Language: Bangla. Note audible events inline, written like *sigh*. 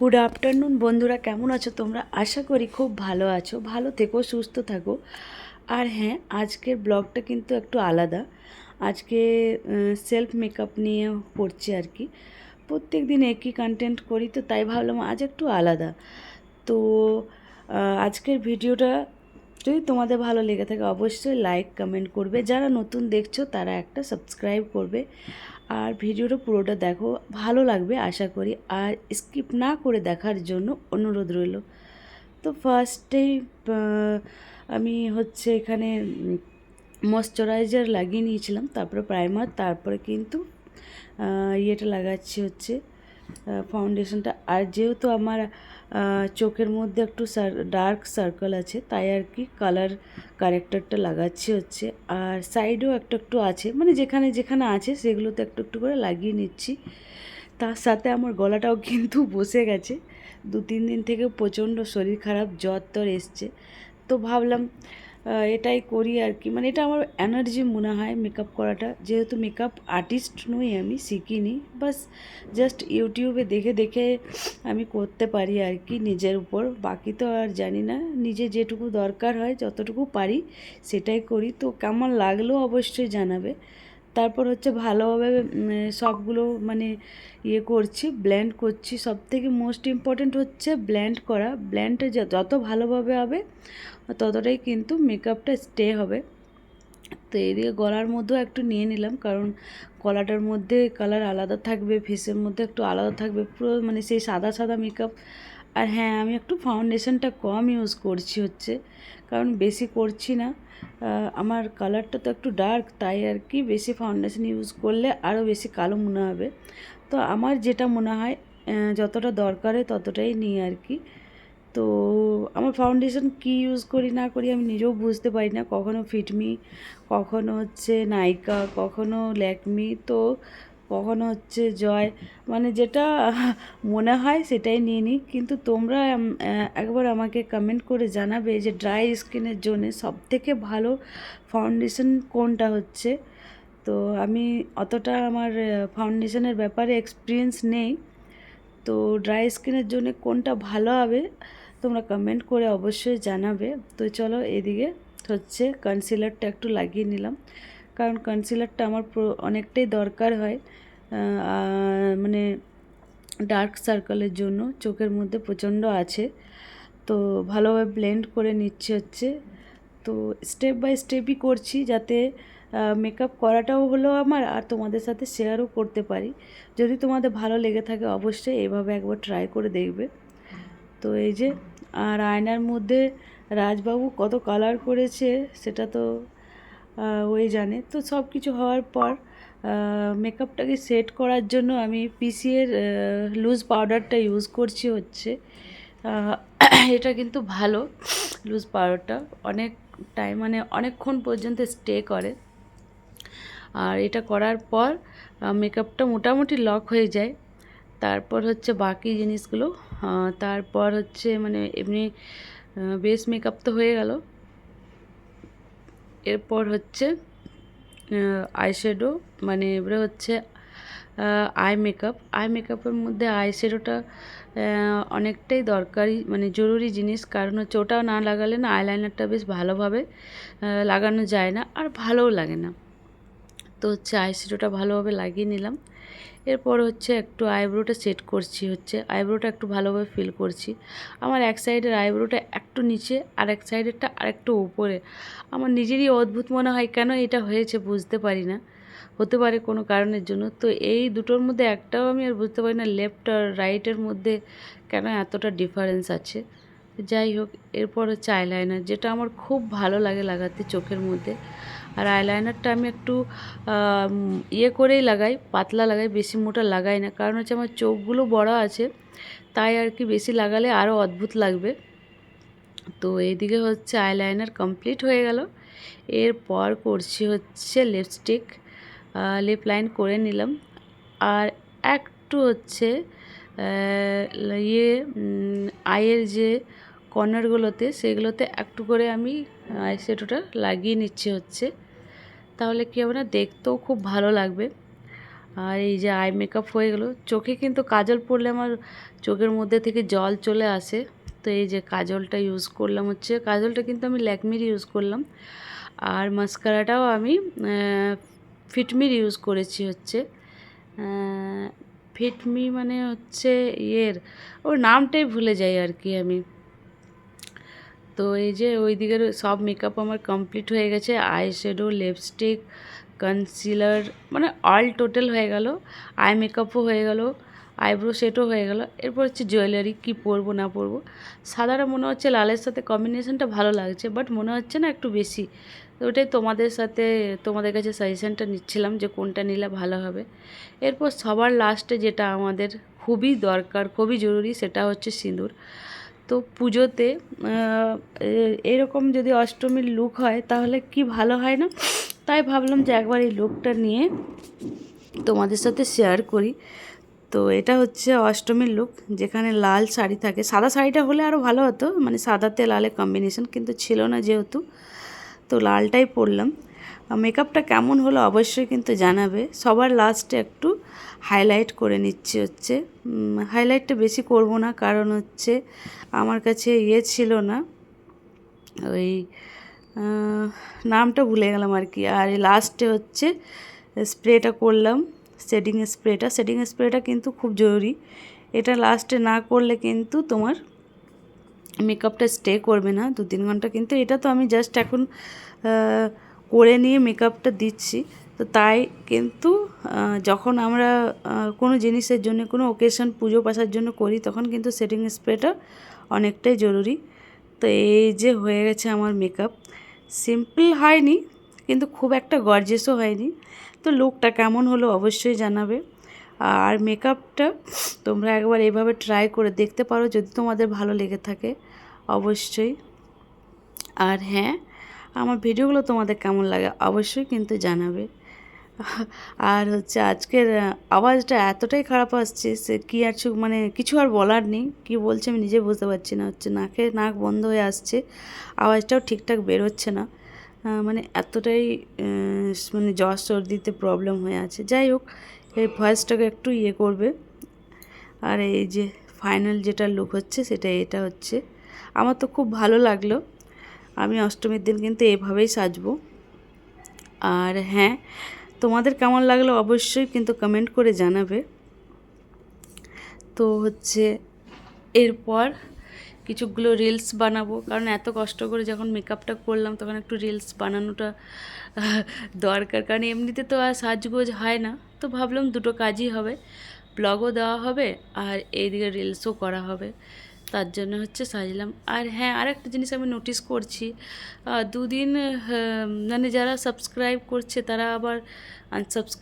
গুড আফটারনুন বন্ধুরা, কেমন আছো তোমরা? আশা করি খুব ভালো আছো। ভালো থেকো, সুস্থ থাকো। আর হ্যাঁ আজকের ব্লগটা কিন্তু একটু আলাদা। আজকে সেলফ মেকআপ নিয়ে করছি আর কি। প্রত্যেক দিন একই কন্টেন্ট করি, তো তাই ভাবলাম আজ একটু আলাদা। তো আজকের ভিডিওটা যদি তোমাদের ভালো লেগে থাকে, অবশ্যই লাইক কমেন্ট করবে। যারা নতুন দেখছ, তারা একটা সাবস্ক্রাইব করবে। আর ভিডিওটা পুরোটা দেখো, ভালো লাগবে আশা করি। আর স্কিপ না করে দেখার জন্য অনুরোধ রইল। তো ফার্স্টেই আমি হচ্ছে এখানে ময়শ্চারাইজার লাগিয়ে নিয়েছিলাম, তারপরে প্রাইমার তারপরে কিন্তু ইয়েটা লাগাচ্ছি হচ্ছে ফাউন্ডেশনটা আর যেহেতু আমার চোখের মধ্যে একটু ডার্ক সার্কেল আছে, তাই আর কি কালার কারেক্টারটা লাগাচ্ছি হচ্ছে। আর সাইডেও একটু একটু আছে মানে যেখানে যেখানে আছে সেগুলোতে একটু একটু করে লাগিয়ে নিচ্ছি। তার সাথে আমার গলাটাও কিন্তু বসে গেছে। দু তিন দিন থেকে প্রচণ্ড শরীর খারাপ জ্বর তর এসছে। তো ভাবলাম এটাই করি আর কি। মানে এটা আমার এনার্জি মনে হয় মেকআপ করাটা। যেহেতু মেকআপ আর্টিস্ট নই আমি, শিখিনি। বাস জাস্ট ইউটিউবে দেখে দেখে আমি করতে পারি আর কি নিজের উপর। বাকি তো আর জানি না, নিজে যেটুকু দরকার হয়, যতটুকু পারি সেটাই করি। তো কেমন লাগল অবশ্যই জানাবে। তারপর হচ্ছে ভালোভাবে সবগুলো মানে ইয়ে করছি ব্ল্যান্ড করছি। সব থেকে মোস্ট ইম্পর্ট্যান্ট হচ্ছে ব্ল্যান্ড করা। ব্লেন্ডটা যত ভালোভাবে হবে, ততটাই কিন্তু মেকআপটা স্টে হবে। তো এদিকে গলার মধ্যেও একটু নিয়ে নিলাম, কারণ গলাটার মধ্যে কালার আলাদা থাকবে ফেসের মধ্যে একটু আলাদা থাকবে। পুরো মানে সেই সাদা সাদা মেকআপ আর হ্যাঁ আমি একটু ফাউন্ডেশনটা কম ইউজ করছি হচ্ছে, কারণ বেশি করছি না। আমার কালারটা তো একটু ডার্ক তাই আর কি বেশি ফাউন্ডেশন ইউজ করলে আরও বেশি কালো মনে হবে। তো আমার যেটা মনে হয় যতটা দরকার ততটাই নিই আর কি। তো আমার ফাউন্ডেশন কি ইউজ করি না করি আমি নিজেও বুঝতে পারি না। কখনো ফিটমি কখনো হচ্ছে নাইকা কখনো ল্যাকমি তো কখনো হচ্ছে জয় মানে যেটা মনে হয় সেটাই নিয়ে নিই কিন্তু তোমরা একবার আমাকে কমেন্ট করে জানাবে যে ড্রাই স্কিনের জন্য সবথেকে ভালো ফাউন্ডেশন কোনটা হচ্ছে। তো আমি অতটা আমার ফাউন্ডেশনের ব্যাপারে এক্সপিরিয়েন্স নেই। তো ড্রাই স্কিনের জন্য কোনটা ভালো হবে তোমরা কমেন্ট করে অবশ্যই জানাবে। তো চলো এদিকে হচ্ছে কনসিলারটা একটু লাগিয়ে নিলাম। কারণ কনসিলারটা আমার অনেকটাই দরকার হয় মানে ডার্ক সার্কেলের জন্য, চোখের মধ্যে প্রচণ্ড আছে। তো ভালোভাবে ব্লেন্ড করে নিচ্ছে হচ্ছে। তো স্টেপ বাই স্টেপই করছি যাতে মেকআপ করাটাও হলো আমার আর তোমাদের সাথে শেয়ারও করতে পারি। যদি তোমাদের ভালো লেগে থাকে অবশ্যই এভাবে একবার ট্রাই করে দেখবে। তো এই যে, আর আয়নার মধ্যে রাজবাবু কত কালার করেছে সেটা তো ওই জানে। তো সব কিছু হওয়ার পর মেকআপটাকে সেট করার জন্য আমি পিসিএর লুজ পাউডারটা ইউজ করছি হচ্ছে। *clears throat* এটা কিন্তু ভালো লুজ পাউডারটা অনেক টাইম মানে অনেকক্ষণ পর্যন্ত স্টে করে। আর এটা করার পর মেকআপটা মোটামুটি লক হয়ে যায়। তারপর হচ্ছে বাকি জিনিসগুলো তারপর হচ্ছে মানে এমনি বেস মেকআপ তো হয়ে গেল। এরপর হচ্ছে আইশ্যাডো মানে এবারে হচ্ছে আই মেকআপ আই মেকআপের মধ্যে আইশ্যাডোটা অনেকটাই দরকারি মানে জরুরি জিনিস। কারণ হচ্ছে ওটা না লাগালে না আইলাইনারটা বেশ ভালোভাবে লাগানো যায় না, আর ভালোও লাগে না। তো হচ্ছে আইশ্যাডোটা ভালোভাবে লাগিয়ে নিলাম। এরপর হচ্ছে একটু আইব্রোটা সেট করছি হচ্ছে। আইব্রোটা একটু ভালোভাবে ফিল করছি। আমার এক সাইডের আইব্রোটা একটু নিচে, আর এক সাইডেরটা আরেকটু উপরে। আমার নিজেরই অদ্ভুত মনে হয় কেন এটা হয়েছে বুঝতে পারি না। হতে পারে কোনো কারণের জন্য। তো এই দুটোর মধ্যে একটাও আমি আর বুঝতে পারি না লেফট আর রাইটের মধ্যে কেন এতটা ডিফারেন্স আছে। যাই হোক, এরপর হচ্ছে আইলাইনার, যেটা আমার খুব ভালো লাগে লাগাতে চোখের মধ্যে। আর আইলাইনারটা আমি একটু ইয়ে করেই লাগাই, পাতলা লাগাই, বেশি মোটা লাগাই না। কারণ হচ্ছে আমার চোখগুলো বড় আছে, তাই আর কি বেশি লাগালে আরও অদ্ভুত লাগবে। তো এইদিকে হচ্ছে আইলাইনার কমপ্লিট হয়ে গেল। এরপর করছি হচ্ছে লিপস্টিক লিপ লাইন করে নিলাম। আর একটু হচ্ছে ইয়ে আয়ের যে কর্নারগুলোতে সেগুলোতে একটু করে আমি আইশ্যাডোটা লাগিয়ে নিচ্ছি হচ্ছে। তাহলে কী হবে না? দেখতেও খুব ভালো লাগবে। আর এই যে আই মেকআপ হয়ে গেলো। চোখে কিন্তু কাজল পরলে আমার চোখের মধ্যে থেকে জল চলে আসে। তো এই যে কাজলটা ইউজ করলাম হচ্ছে, কাজলটা কিন্তু আমি ল্যাকমির ইউজ করলাম। আর মাস্কারাটাও আমি ফিটমির ইউজ করেছি হচ্ছে। ফিটমি মানে হচ্ছে ইয়ের, ওর নামটাই ভুলে যাই আর কি আমি। তো এই যে ওই দিকের সব মেকআপ আমার কমপ্লিট হয়ে গেছে আই শ্যাডো লিপস্টিক কনসিলার মানে অল টোটাল হয়ে গেল। আই মেকআপও হয়ে গেল আইব্রো সেটও হয়ে গেল। এরপর হচ্ছে জুয়েলারি কি পরবো না পরবো। সাদাটা মনে হচ্ছে লালের সাথে কম্বিনেশনটা ভালো লাগছে বাট মনে হচ্ছে না একটু বেশি। তো ওটাই তোমাদের সাথে, তোমাদের কাছে সাজেশনটা নিচ্ছিলাম যে কোনটা নিলে ভালো হবে। এরপর সবার লাস্টে যেটা আমাদের খুবই দরকার, খুবই জরুরি, সেটা হচ্ছে সিঁদুর। তো পুজোতে এরকম যদি অষ্টমীর লুক হয়, তাহলে কি ভালো হয় না? তাই ভাবলাম যে একবার এই লুকটা নিয়ে তোমাদের সাথে শেয়ার করি। তো এটা হচ্ছে অষ্টমীর লুক, যেখানে লাল শাড়ি থাকে। সাদা শাড়িটা হলে আরও ভালো হতো মানে সাদাতে লালে কম্বিনেশন কিন্তু ছিল না যেহেতু। তো লালটাই পরলাম। মেকআপটা কেমন হলো অবশ্যই কিন্তু জানাবে। সবার লাস্টে একটু হাইলাইট করে নিচ্ছি হচ্ছে। হাইলাইটটা বেশি করব না, কারণ হচ্ছে আমার কাছে ইয়ে ছিল না। ওই নামটা ভুলে গেলাম আর কি। আর লাস্টে হচ্ছে স্প্রেটা করলাম শেডিং স্প্রেটা। শেডিং স্প্রেটা কিন্তু খুব জরুরি। এটা লাস্টে না করলে কিন্তু তোমার মেকআপটা স্টে করবে না। দু তিন ঘণ্টা কিন্তু এটা তো আমি জাস্ট এখন করে নিয়ে মেকআপটা দিচ্ছি। তো তাই কিন্তু যখন আমরা কোনো জিনিসের জন্য, কোনো ওকেশন পুজো পাশার জন্য করি, তখন কিন্তু সেটিং স্প্রেটা অনেকটাই জরুরি। তো এই যে হয়ে গেছে আমার মেকআপ সিম্পল হয়নি, কিন্তু খুব একটা গর্জেসও হয়নি। তো লুকটা কেমন হলো অবশ্যই জানাবে। আর মেকআপটা তোমরা একবার এইভাবে ট্রাই করে দেখতে পারো যদি তোমাদের ভালো লেগে থাকে, অবশ্যই। আর হ্যাঁ আমার ভিডিওগুলো তোমাদের কেমন লাগে অবশ্যই কিন্তু জানাবে। আর হচ্ছে আজকের আওয়াজটা এতটাই খারাপ আসছে সে কী আর মানে কিছু আর বলার নেই। কী বলছে আমি নিজে বুঝতে পারছি না। হচ্ছে নাকে, নাক বন্ধ হয়ে আসছে। আওয়াজটাও ঠিকঠাক বেরোচ্ছে না। মানে এতটাই মানে জ্বর সর্দিতে প্রবলেম হয়ে আছে। যাই হোক, এই ভয়েসটাকে একটু ইয়ে করবে। আর এই যে ফাইনাল যেটা লুক হচ্ছে সেটা এটা হচ্ছে। আমার তো খুব ভালো লাগল। আমি অষ্টমীর দিন কিন্তু এভাবেই সাজবো। আর হ্যাঁ তোমাদের কেমন লাগল অবশ্যই কিন্তু কমেন্ট করে জানাবে। তো হচ্ছে এরপর কিছুগুলো রিলস বানাবো, কারণ এত কষ্ট করে যখন মেকআপটা করলাম তখন একটু রিলস বানানোটা দরকার। কারণ এমনিতে তো আর সাজগোজ হয় না। তো ভাবলাম দুটো কাজই হবে। ব্লগও দেওয়া হবে আর এইদিকে রিলসও করা হবে। তার জন্য হচ্ছে সাজলাম। আর হ্যাঁ আর একটা জিনিস আমি নোটিস করছি দুদিন মানে যারা সাবস্ক্রাইব করছে তারা আবার আনসাবস্ক্রাইব